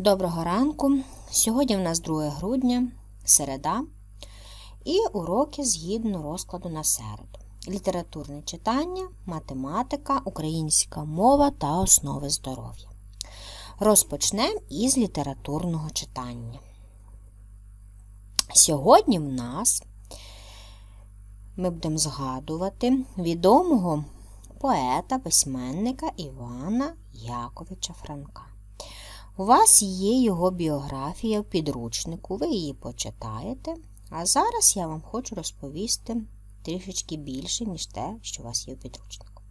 Доброго ранку. Сьогодні в нас 2 грудня, середа, і уроки згідно розкладу на середу. Літературне читання, математика, українська мова та основи здоров'я. Розпочнемо із літературного читання. Сьогодні в нас ми будемо згадувати відомого поета, письменника Івана Яковича Франка. У вас є його біографія в підручнику, ви її почитаєте. А зараз я вам хочу розповісти трішечки більше, ніж те, що у вас є в підручнику.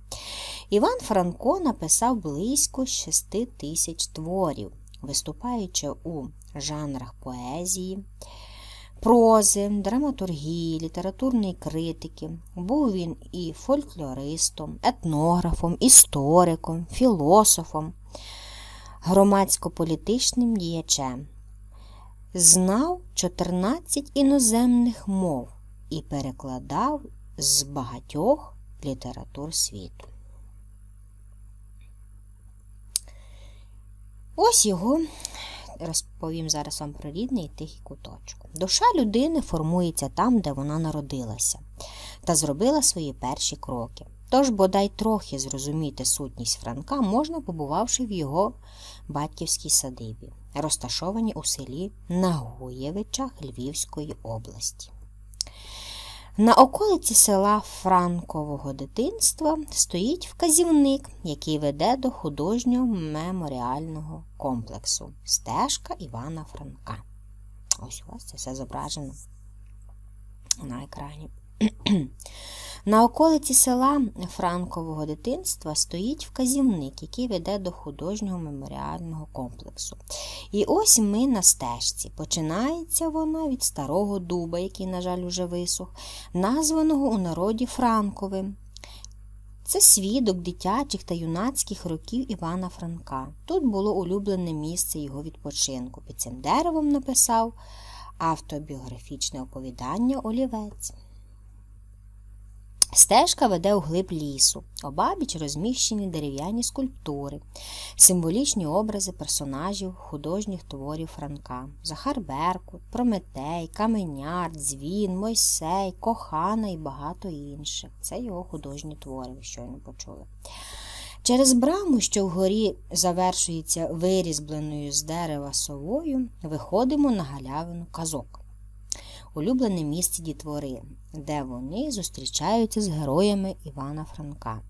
Іван Франко написав близько 6 тисяч творів, виступаючи у жанрах поезії, прози, драматургії, літературної критики. Був він і фольклористом, етнографом, істориком, філософом громадсько-політичним діячем. Знав 14 іноземних мов і перекладав з багатьох літератур світу. Ось його розповім зараз вам про рідний і тихий куточок. Душа людини формується там, де вона народилася, та зробила свої перші кроки. Тож, бодай трохи зрозуміти сутність Франка можна, побувавши в його батьківській садибі, розташованій у селі Нагуєвичах Львівської області. На околиці села Франкового дитинства стоїть вказівник, який веде до художнього меморіального комплексу Стежка Івана Франка. Ось у вас це все зображено на екрані. На околиці села Франкового дитинства стоїть вказівник, який веде до художнього меморіального комплексу. І ось ми на стежці. Починається вона від старого дуба, який, на жаль, уже висох, названого у народі Франковим. Це свідок дитячих та юнацьких років Івана Франка. Тут було улюблене місце його відпочинку. Під цим деревом написав автобіографічне оповідання Олівець. Стежка веде у глиб лісу, обабіч розміщені дерев'яні скульптури, символічні образи персонажів художніх творів Франка, Захар Беркут, Прометей, Каменяр, Дзвін, Мойсей, Кохана і багато інших. Це його художні твори, ви щойно почули. Через браму, що вгорі завершується вирізбленою з дерева совою, виходимо на галявину казок улюблене місце дітвори, де вони зустрічаються з героями Івана Франка.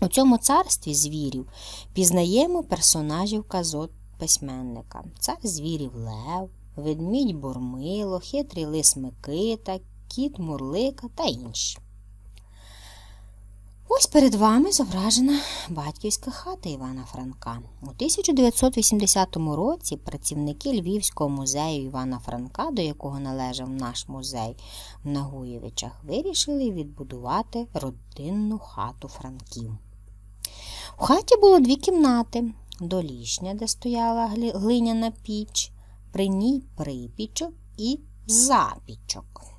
У цьому царстві звірів пізнаємо персонажів казот письменника. Цар звірів Лев, ведмідь Бурмило, хитрий лис Микита, кіт Мурлика та інші. Ось перед вами зображена батьківська хата Івана Франка. У 1980 році працівники Львівського музею Івана Франка, до якого належав наш музей в Нагуєвичах, вирішили відбудувати родинну хату Франків. У хаті було дві кімнати: долішня, де стояла глиняна піч, при ній припічок і запічок.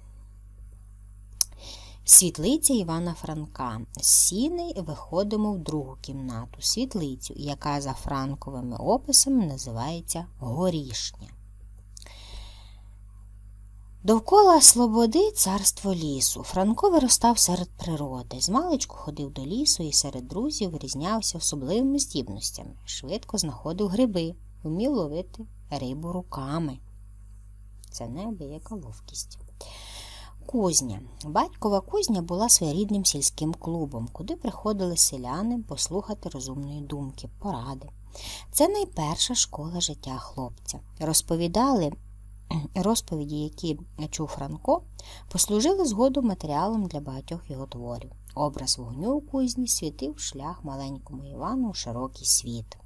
Світлиця Івана Франка. З сіней виходимо в другу кімнату, світлицю, яка за франковими описами називається Горішня. Довкола Слободи царство лісу. Франко виростав серед природи. Змалечку ходив до лісу і серед друзів вирізнявся особливими здібностями. Швидко знаходив гриби, вмів ловити рибу руками. Це неабияка ловкість. Кузня. Батькова кузня була своєрідним сільським клубом, куди приходили селяни послухати розумної думки, поради. Це найперша школа життя хлопця. Розповідали розповіді, які чув Франко, послужили згодом матеріалом для багатьох його творів. Образ вогню у кузні світив шлях маленькому Івану у широкий світ.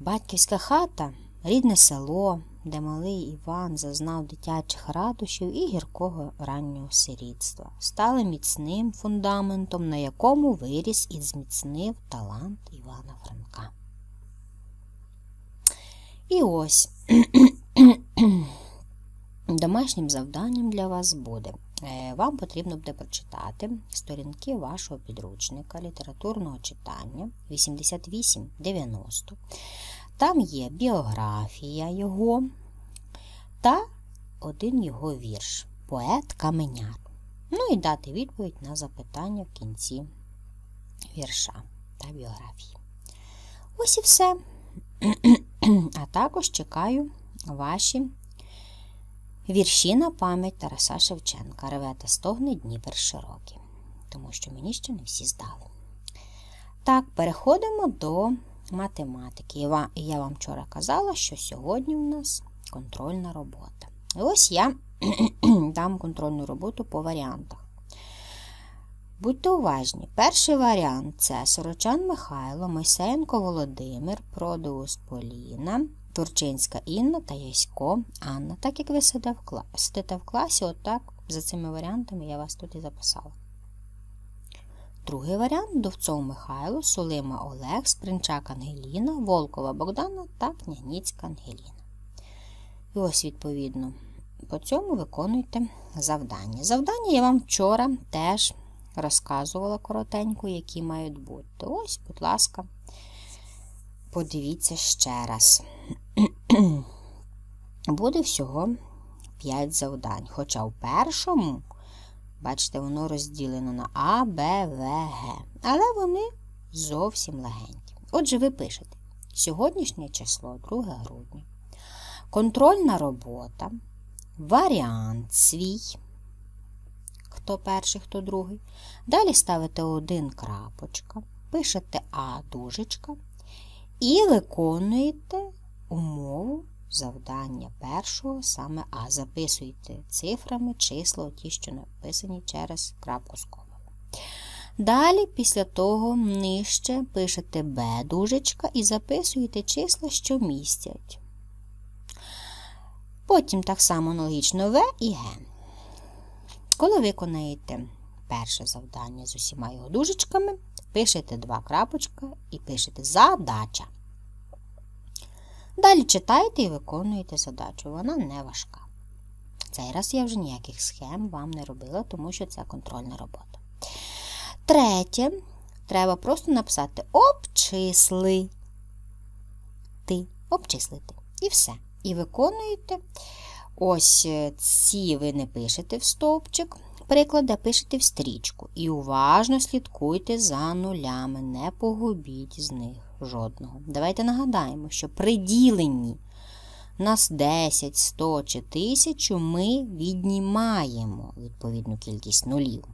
Батьківська хата рідне село, де малий Іван зазнав дитячих радощів і гіркого раннього сирітства, стали міцним фундаментом, на якому виріс і зміцнив талант Івана Франка. І ось домашнім завданням для вас буде е, вам потрібно буде прочитати сторінки вашого підручника літературного читання 88-90. Там є біографія його та один його вірш Поет Каменяр. Ну і дати відповідь на запитання в кінці вірша та біографії. Ось і все. А також чекаю ваші вірші на пам'ять Тараса Шевченка. Реве та стогне Дніпер широкий, тому що мені ще не всі здали. Так, переходимо до математики. І я вам вчора казала, що сьогодні у нас контрольна робота. І ось я дам контрольну роботу по варіантах. Будьте уважні. Перший варіант це Сорочан Михайло, Мойсеєнко Володимир, Продеус Поліна, Турчинська Інна та Ясько Анна. Так як ви сидите в класі, отак за цими варіантами я вас тут і записала. Другий варіант Довцов Михайло, Сулима Олег, Спринчак Ангеліна, Волкова Богдана та Княніцька Ангеліна. І ось, відповідно, по цьому виконуйте завдання. Завдання я вам вчора теж розказувала коротенько, які мають бути. Ось, будь ласка, подивіться ще раз. Буде всього 5 завдань. Хоча в першому, бачите, воно розділено на А, Б, В, Г. Але вони зовсім легенькі. Отже, ви пишете сьогоднішнє число, 2 грудня. Контрольна робота, варіант свій. Хто перший, хто другий. Далі ставите один крапочка, пишете А дужечка і виконуєте умову завдання першого, саме А. Записуєте цифрами числа, ті, що написані через крапку з комою. Далі, після того, нижче пишете Б дужечка і записуєте числа, що містять. Потім так само аналогічно В і Г. Коли виконаєте перше завдання з усіма його дужечками, пишете два крапочка і пишете задача. Далі читаєте і виконуєте задачу. Вона не важка. Цей раз я вже ніяких схем вам не робила, тому що це контрольна робота. Третє, треба просто написати обчисли. Ти, обчислити. І все. І виконуєте. Ось е, ці ви не пишете в стовпчик, приклади, а пишете в стрічку. І уважно слідкуйте за нулями, не погубіть з них жодного. Давайте нагадаємо, що при діленні нас 10, 100 чи 1000 ми віднімаємо відповідну кількість нулів.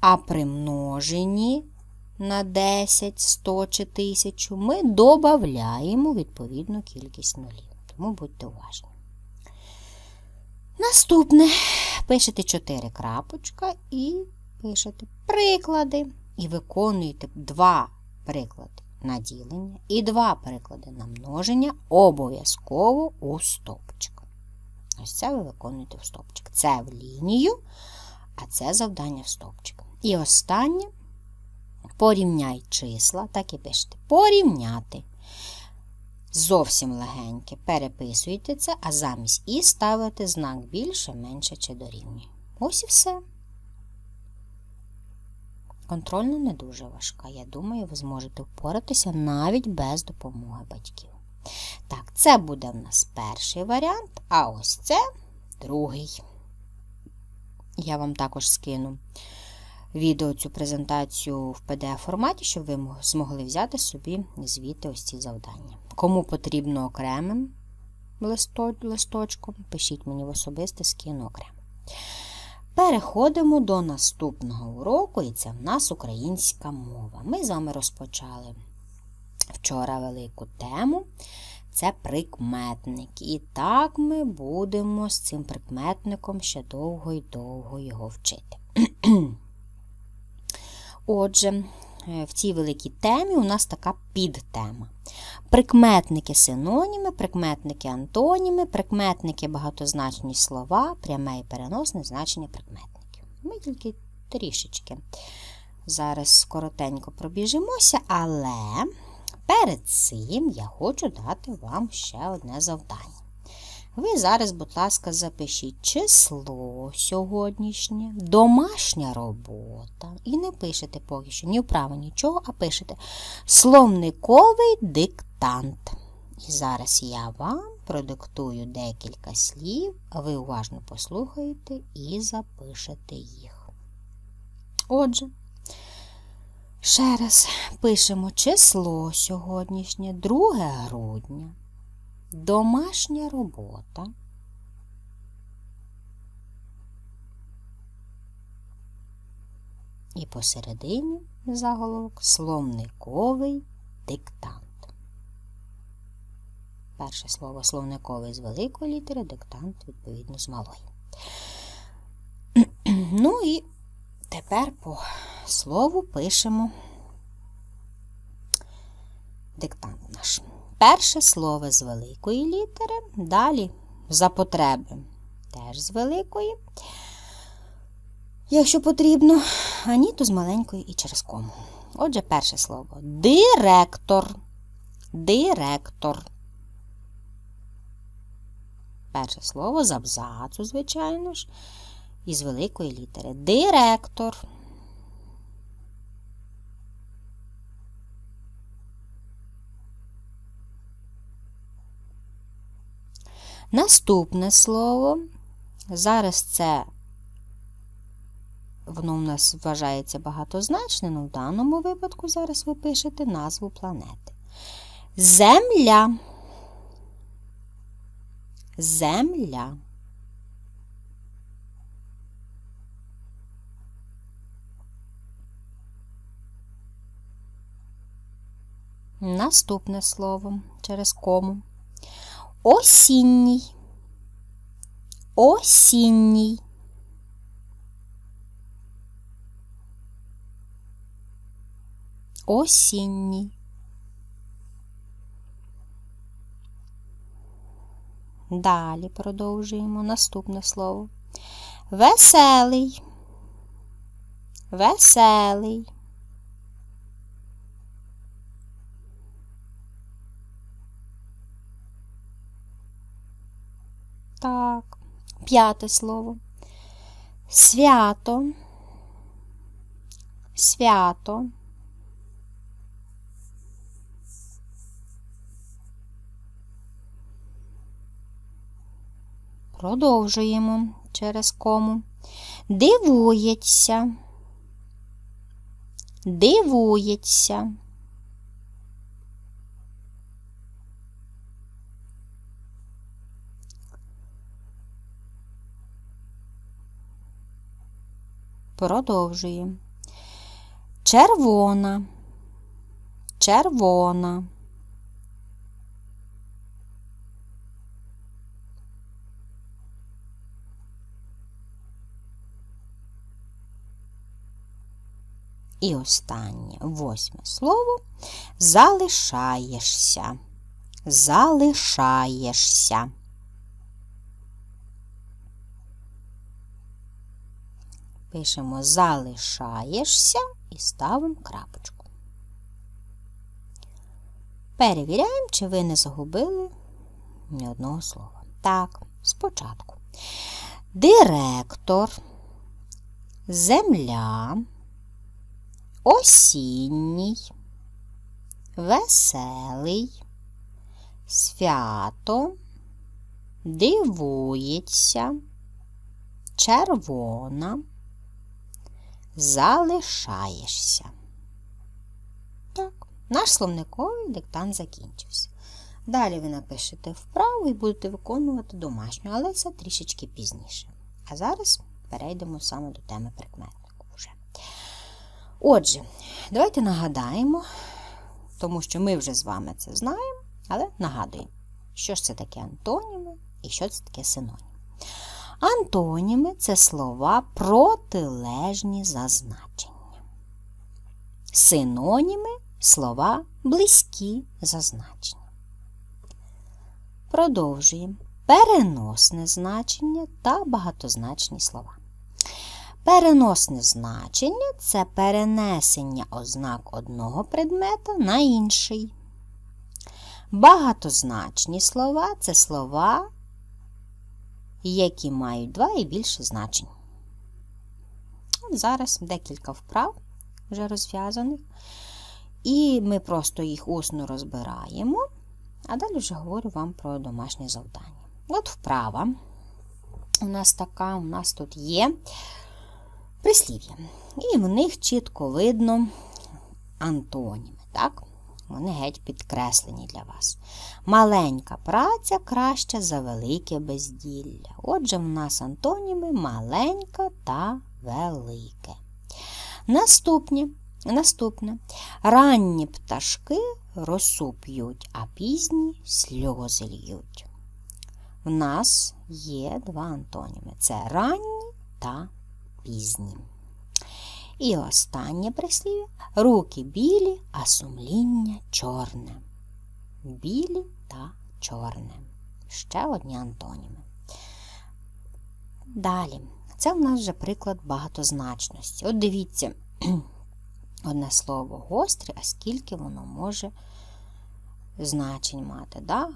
А при множенні на 10, 100 чи 1000 ми додаємо відповідну кількість нулів. Тому будьте уважні. Наступне пишете 4 крапочка і пишете приклади. І виконуєте два приклади на ділення і два приклади на множення обов'язково у стопчик. Ось це ви виконуєте в стопчик. Це в лінію, а це завдання в стопчик. І останнє порівняй числа, так і пишете. Порівняти. Зовсім легеньке. Переписуєте це, а замість і ставите знак більше, менше чи дорівнює. Ось і все. Контрольна не дуже важка. Я думаю, ви зможете впоратися навіть без допомоги батьків. Так, це буде в нас перший варіант, а ось це другий. Я вам також скину відео цю презентацію в PDF-форматі, щоб ви змогли взяти собі звідти ось ці завдання. Кому потрібно окремим листочком, пишіть мені в особисте скину окремо. Переходимо до наступного уроку, і це в нас українська мова. Ми з вами розпочали вчора велику тему. Це прикметник. І так ми будемо з цим прикметником ще довго і довго його вчити. Отже, в цій великій темі у нас така підтема. Прикметники синоніми, прикметники антоніми, прикметники багатозначні слова, пряме і переносне значення прикметників. Ми тільки трішечки зараз коротенько пробіжимося, але перед цим я хочу дати вам ще одне завдання. Ви зараз, будь ласка, запишіть число сьогоднішнє, домашня робота. І не пишете поки що ні вправо, нічого, а пишете словниковий диктант. І зараз я вам продиктую декілька слів, а ви уважно послухаєте і запишете їх. Отже, ще раз пишемо число сьогоднішнє, 2 грудня. Домашня робота. І посередині заголовок словниковий диктант. Перше слово словниковий з великої літери, диктант, відповідно, з малої. Ну і тепер по слову пишемо диктант наш. Перше слово з великої літери, далі за потреби теж з великої. Якщо потрібно, а ні, то з маленької і через кому. Отже, перше слово директор. Директор. Перше слово з абзацу, звичайно ж, із великої літери. Директор. Наступне слово. Зараз це воно в нас вважається багатозначним, але в даному випадку зараз ви пишете назву планети. Земля. Земля. Наступне слово через кому. Осінній. Осінній. Осінній. Далі продовжуємо наступне слово. Веселий. Веселий. Так, п'яте слово. Свято. Свято. Продовжуємо через кому. Дивується. Дивується. Продовжуємо. Червона. Червона. І останнє восьме слово залишаєшся. Залишаєшся. Пишемо залишаєшся і ставимо крапочку. Перевіряємо, чи ви не загубили ні одного слова. Так, спочатку. Директор, земля, осінній, веселий, свято, дивується, червона залишаєшся. Так, наш словниковий диктант закінчився. Далі ви напишете вправу і будете виконувати домашню, але це трішечки пізніше. А зараз перейдемо саме до теми прикметнику вже. Отже, давайте нагадаємо, тому що ми вже з вами це знаємо, але нагадуємо, що ж це таке антоніми і що це таке синоніми. Антоніми це слова протилежні за значенням. Синоніми слова близькі за значенням. Продовжуємо переносне значення та багатозначні слова. Переносне значення це перенесення ознак одного предмета на інший. Багатозначні слова це слова які мають два і більше значень. Зараз декілька вправ вже розв'язаних. І ми просто їх усно розбираємо, а далі вже говорю вам про домашнє завдання. От вправа у нас така, у нас тут є прислів'я. І в них чітко видно антоніми. так? Вони геть підкреслені для вас. Маленька праця краща за велике безділля. Отже, в нас антоніми маленька та велике. Наступне. Наступне. Ранні пташки росу п'ють, а пізні сльози льють. В нас є два антоніми: це ранні та пізні. І останнє прислів'я руки білі, а сумління чорне. Білі та чорне. Ще одні антоніми. Далі. Це в нас вже приклад багатозначності. От дивіться, одне слово гостре, а скільки воно може значень мати. Да?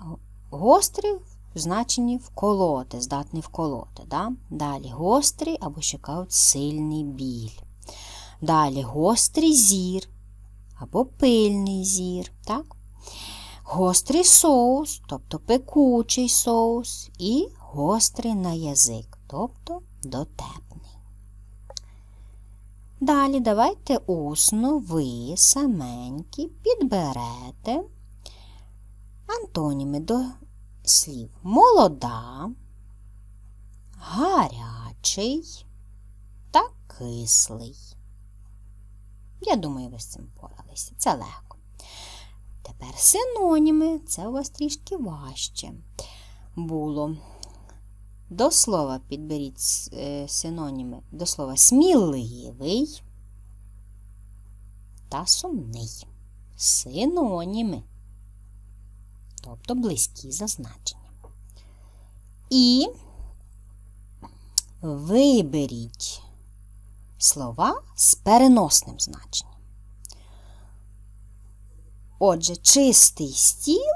Гострий в значенні вколоти, здатний вколоти. Да? Далі гострий або ще кажуть сильний біль. Далі гострий зір або пильний зір. так? Гострий соус, тобто пекучий соус, і гострий на язик, тобто дотепний. Далі давайте усно ви саменькі підберете антоніми до слів молода, гарячий та кислий. Я думаю, ви з цим поралися. Це легко. Тепер синоніми це у вас трішки важче було. До слова підберіть е, синоніми до слова сміливий та сумний. Синоніми, тобто близькі за значенням. І виберіть слова з переносним значенням. Отже, чистий стіл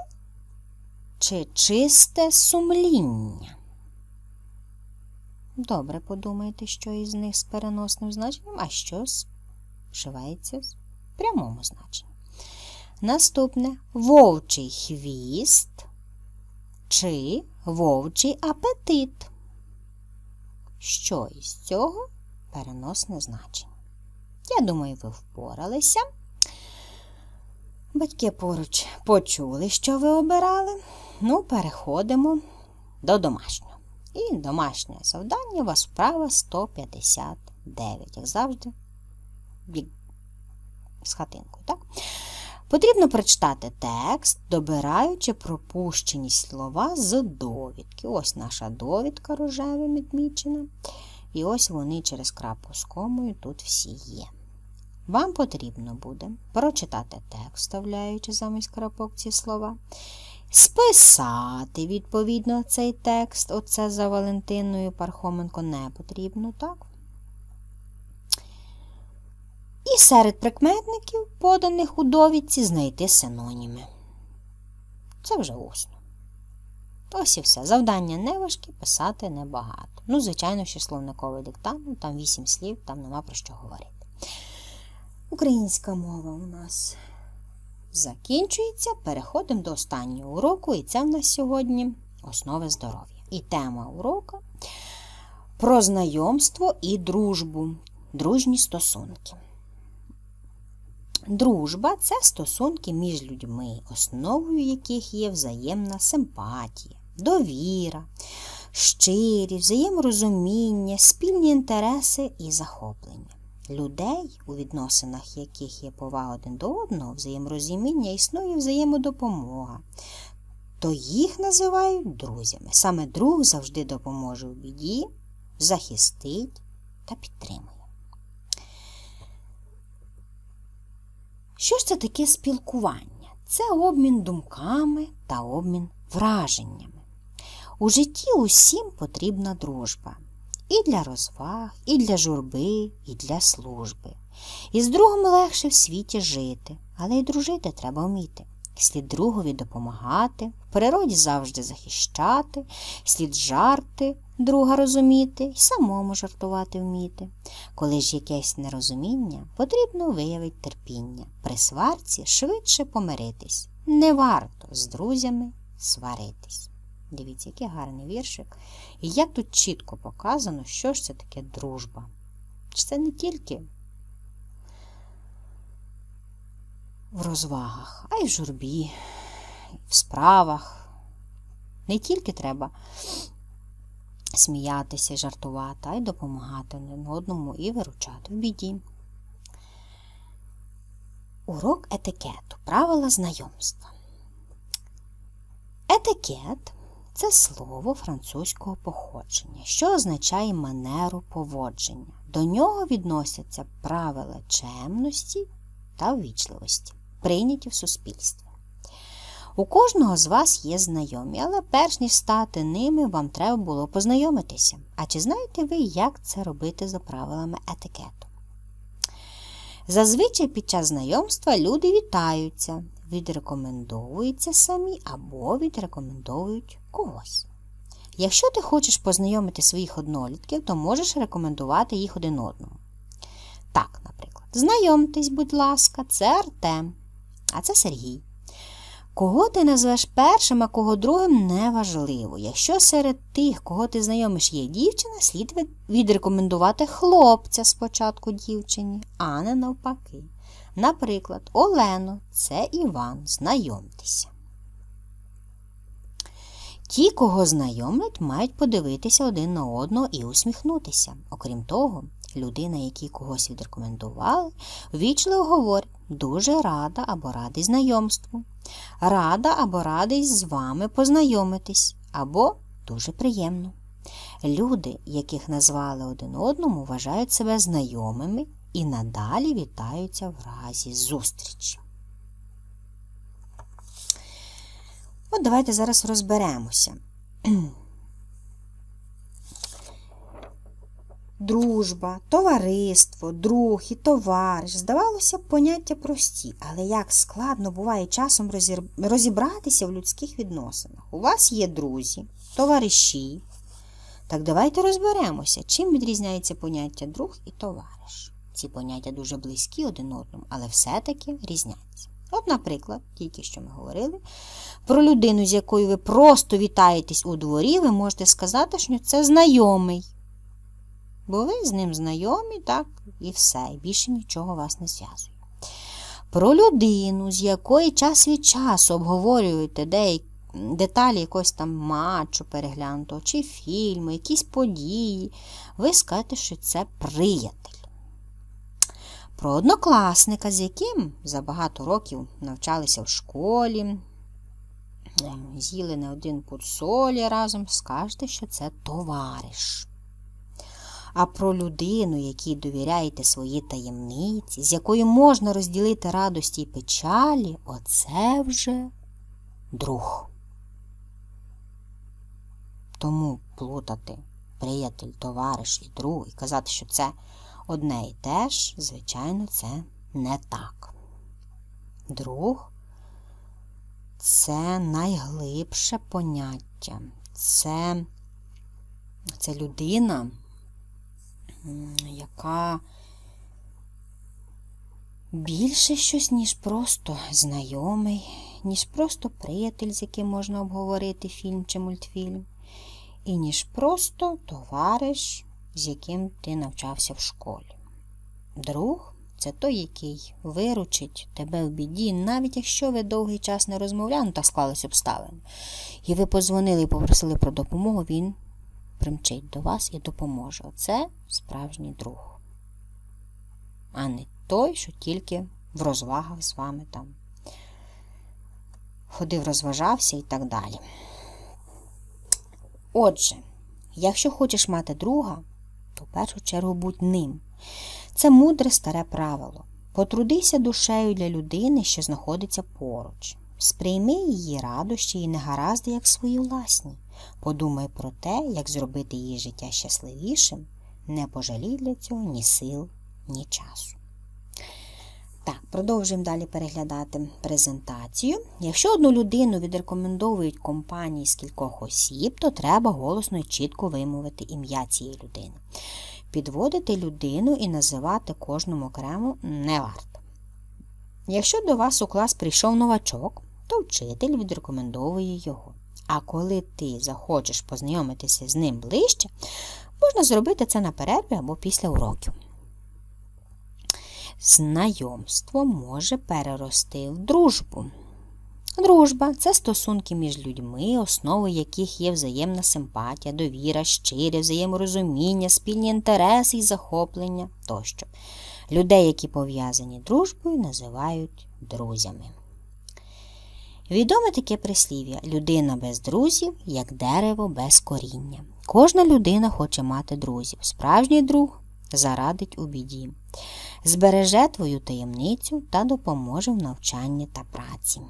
чи чисте сумління. Добре подумайте, що із них з переносним значенням, а що вживається в прямому значенні. Наступне вовчий хвіст чи вовчий апетит. Що із цього переносне значення? Я думаю, ви впоралися. Батьки поруч почули, що ви обирали. Ну, переходимо до домашнього. І домашнє завдання у вас вправа 159, як завжди, з хатинкою, так? Потрібно прочитати текст, добираючи пропущені слова з довідки. Ось наша довідка рожевим відмічена. І ось вони через крапку з комою тут всі є. Вам потрібно буде прочитати текст, вставляючи замість крапок ці слова, списати, відповідно, цей текст. Оце за Валентиною Пархоменко не потрібно, так? І серед прикметників, поданих у довідці, знайти синоніми. Це вже усно. Ось і все. Завдання не важкі, писати небагато. Ну, звичайно, ще словниковий диктант, ну, там вісім слів, там нема про що говорити. Українська мова у нас закінчується. Переходимо до останнього уроку, і це в нас сьогодні основи здоров'я. І тема уроку про знайомство і дружбу, дружні стосунки. Дружба це стосунки між людьми, основою яких є взаємна симпатія, довіра, щирість, взаєморозуміння, спільні інтереси і захоплення. Людей, у відносинах яких є повага один до одного, взаєморозуміння, існує взаємодопомога, то їх називають друзями. Саме друг завжди допоможе у біді, захистить та підтримує. Що ж це таке спілкування? Це обмін думками та обмін враженнями. У житті усім потрібна дружба. І для розваг, і для журби, і для служби. І з другом легше в світі жити, але й дружити треба вміти. Слід другові допомагати, в природі завжди захищати, слід жарти, друга розуміти і самому жартувати вміти. Коли ж якесь нерозуміння, потрібно виявити терпіння. При сварці швидше помиритись. Не варто з друзями сваритись. Дивіться, який гарний віршик. І як тут чітко показано, що ж це таке дружба. Це не тільки в розвагах, а й в журбі, в справах. Не тільки треба сміятися, і жартувати, а й допомагати один одному і виручати в біді. Урок етикету. Правила знайомства. Етикет це слово французького походження, що означає манеру поводження. До нього відносяться правила чемності та ввічливості, прийняті в суспільстві. У кожного з вас є знайомі, але перш ніж стати ними, вам треба було познайомитися. А чи знаєте ви, як це робити за правилами етикету? Зазвичай під час знайомства люди вітаються, відрекомендовуються самі або відрекомендовують когось. Якщо ти хочеш познайомити своїх однолітків, то можеш рекомендувати їх один одному. Так, наприклад, знайомтесь, будь ласка, це Артем, а це Сергій. Кого ти назвеш першим, а кого другим неважливо. Якщо серед тих, кого ти знайомиш, є дівчина, слід відрекомендувати хлопця спочатку дівчині, а не навпаки. Наприклад, Олено, це Іван, знайомтеся. Ті, кого знайомлять, мають подивитися один на одного і усміхнутися. Окрім того, людина, якій когось відрекомендували, ввічливо говорить дуже рада або радий знайомству. Рада або радий з вами познайомитись, або дуже приємно. Люди, яких назвали один одному, вважають себе знайомими і надалі вітаються в разі зустрічі. От давайте зараз розберемося. Дружба, товариство, друг і товариш. Здавалося б, поняття прості, але як складно буває часом розібратися в людських відносинах. У вас є друзі, товариші. Так давайте розберемося, чим відрізняється поняття друг і товариш. Ці поняття дуже близькі один одному, але все-таки різняться. От, наприклад, тільки що ми говорили, про людину, з якою ви просто вітаєтесь у дворі, ви можете сказати, що це знайомий. Бо ви з ним знайомі, так, і все, і більше нічого вас не зв'язує. Про людину, з якої час від часу обговорюєте деякі деталі якогось там матчу переглянутого, чи фільму, якісь події, ви скажете, що це приятель. Про однокласника, з яким за багато років навчалися в школі, з'їли не один пуд солі разом, скажете, що це товариш. А про людину, якій довіряєте свої таємниці, з якою можна розділити радості і печалі, оце вже друг. Тому плутати приятель, товариш і друг і казати, що це одне і те ж, звичайно, це не так. Друг це найглибше поняття. Це, це людина, яка більше щось, ніж просто знайомий, ніж просто приятель, з яким можна обговорити фільм чи мультфільм, і ніж просто товариш, з яким ти навчався в школі. Друг це той, який виручить тебе в біді, навіть якщо ви довгий час не розмовляли, ну так склались обставини, і ви позвонили і попросили про допомогу, він примчить до вас і допоможе. Оце справжній друг, а не той, що тільки в розвагах з вами там ходив, розважався і так далі. Отже, якщо хочеш мати друга, то в першу чергу будь ним. Це мудре старе правило. Потрудися душею для людини, що знаходиться поруч. Сприйми її радощі і негаразди, як свої власні. Подумай про те, як зробити її життя щасливішим, не пожалій для цього ні сил, ні часу. Так, продовжуємо далі переглядати презентацію. Якщо одну людину відрекомендовують компанії з кількох осіб, то треба голосно і чітко вимовити ім'я цієї людини. Підводити людину і називати кожному окремо не варто. Якщо до вас у клас прийшов новачок, то вчитель відрекомендовує його. А коли ти захочеш познайомитися з ним ближче, можна зробити це на перерві або після уроків. Знайомство може перерости в дружбу. Дружба це стосунки між людьми, основою яких є взаємна симпатія, довіра, щире, взаєморозуміння, спільні інтереси і захоплення тощо. Людей, які пов'язані дружбою, називають друзями. Відоме таке прислів'я людина без друзів, як дерево без коріння. Кожна людина хоче мати друзів. Справжній друг зарадить у біді, збереже твою таємницю та допоможе в навчанні та праці.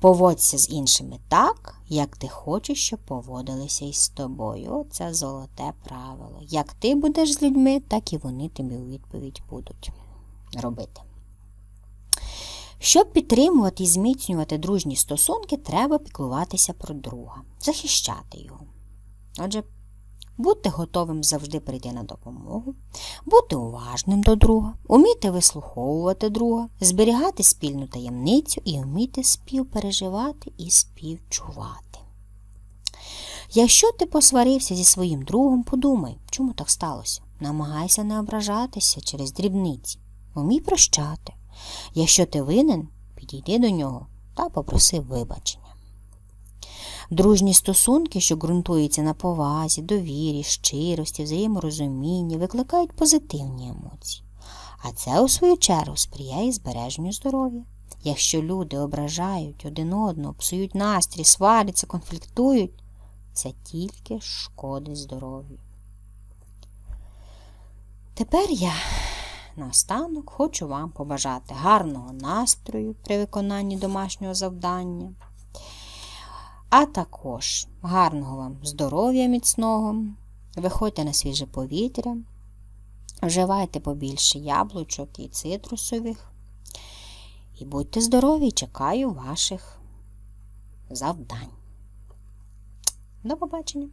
Поводься з іншими так, як ти хочеш, щоб поводилися із тобою. Це золоте правило. Як ти будеш з людьми, так і вони тобі у відповідь будуть робити. Щоб підтримувати і зміцнювати дружні стосунки, треба піклуватися про друга, захищати його. Отже, будьте готовим завжди прийти на допомогу, бути уважним до друга, уміти вислуховувати друга, зберігати спільну таємницю і вміти співпереживати і співчувати. Якщо ти посварився зі своїм другом, подумай, чому так сталося. Намагайся не ображатися через дрібниці, умій прощати. Якщо ти винен, підійди до нього та попроси вибачення. Дружні стосунки, що ґрунтуються на повазі, довірі, щирості, взаєморозумінні, викликають позитивні емоції. А це, у свою чергу, сприяє збереженню здоров'я. Якщо люди ображають один одного, псують настрій, сваряться, конфліктують, це тільки шкодить здоров'ю. Тепер я наостанок хочу вам побажати гарного настрою при виконанні домашнього завдання, а також гарного вам здоров'я міцного, виходьте на свіже повітря, вживайте побільше яблучок і цитрусових. І будьте здорові, чекаю ваших завдань. До побачення!